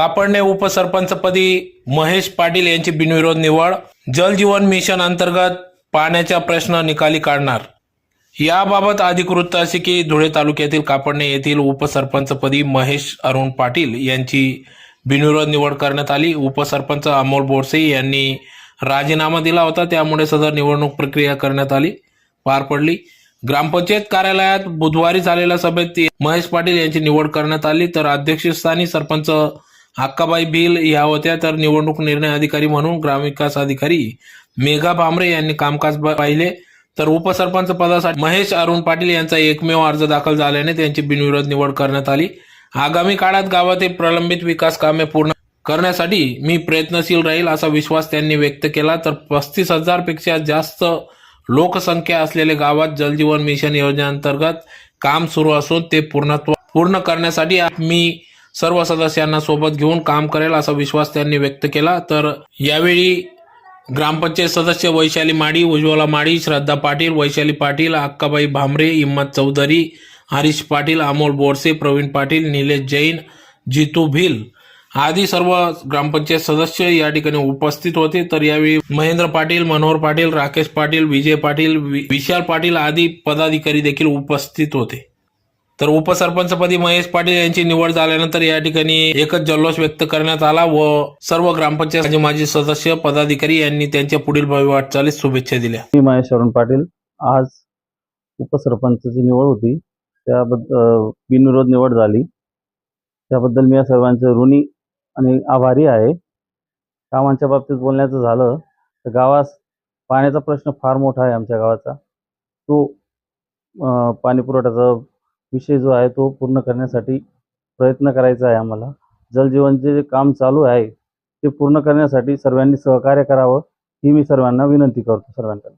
कापडणे उपसरपंचपदी महेश पाटील यांची बिनविरोध निवड. जलजीवन मिशन अंतर्गत पाण्याचा प्रश्न निकाली काढणार. याबाबत अधिकृत असे की धुळे तालुक्यातील कापडणे येथील उपसरपंचपदी महेश अरुण पाटील यांची बिनविरोध निवड करण्यात आली. उपसरपंच अमोल बोरसे यांनी राजीनामा दिला होता. त्यामुळे सदर निवडणूक प्रक्रिया करण्यात आली. पार पडली. ग्रामपंचायत कार्यालयात बुधवारी झालेल्या सभेत महेश पाटील यांची निवड करण्यात आली. तर अध्यक्षस्थानी सरपंच हक्काबाई बिल या होत्या तर निवडणूक निर्णय अधिकारी म्हणून ग्रामविकास अधिकारी मेघा भामरे यांनी कामकाज पाहिले. तर उपसरपंच पदासाठी महेश अरुण पाटील यांचा एकमेव अर्ज दाखल झाल्याने त्यांची बिनविरोध निवड करण्यात आली. आगामी काळात गावातील प्रलंबित विकास कामे पूर्ण करण्यासाठी मी प्रयत्नशील राहील असा विश्वास त्यांनी व्यक्त केला. तर पस्तीस हजारपेक्षा जास्त लोकसंख्या असलेल्या गावात जलजीवन मिशन योजनेअंतर्गत काम सुरू असून ते पूर्णत्व पूर्ण करण्यासाठी मी सर्व सदस्यांना सोबत घेऊन काम करेल असा विश्वास त्यांनी व्यक्त केला. तर यावेळी ग्रामपंचायत सदस्य वैशाली माडी उज्ज्वला माडी श्रद्धा पाटील वैशाली पाटील अक्काबाई भामरे हिम्मत चौधरी हरीश पाटील अमोल बोरसे प्रवीण पाटील निलेश जैन जितू भिल आदी सर्व ग्रामपंचायत सदस्य या ठिकाणी उपस्थित होते. तर यावेळी महेंद्र पाटील मनोहर पाटील राकेश पाटील विजय पाटील वि- विशाल पाटील आदी पदाधिकारी देखील उपस्थित होते. तर उपसरपंचपदी महेश पाटील यांची निवड झाल्यानंतर या ठिकाणी एकच जल्लोष व्यक्त करण्यात आला व सर्व ग्रामपंचायत माजी माजी सदस्य पदाधिकारी यांनी त्यांच्या पुढील भावी वाटचालीस शुभेच्छा दिल्या. मी महेश अरुण पाटील. आज उपसरपंचची निवड होती. त्याबद्दल बिनविरोध निवड झाली. त्याबद्दल मी या सर्वांचे ऋणी आणि आभारी आहे. कामांच्या बाबतीत बोलण्याचं झालं तर गावास पाण्याचा प्रश्न फार मोठा आहे आमच्या गावाचा. तो अं, पाणी पुरवठ्याचा विषय जो आहे तो पूर्ण करण्यासाठी प्रयत्न करायचा आहे आम्हाला. जलजीवनचे जे काम चालू आहे ते पूर्ण करण्यासाठी सर्वांनी सहकार्य करावं ही मी सर्वांना विनंती करतो सर्वांकडे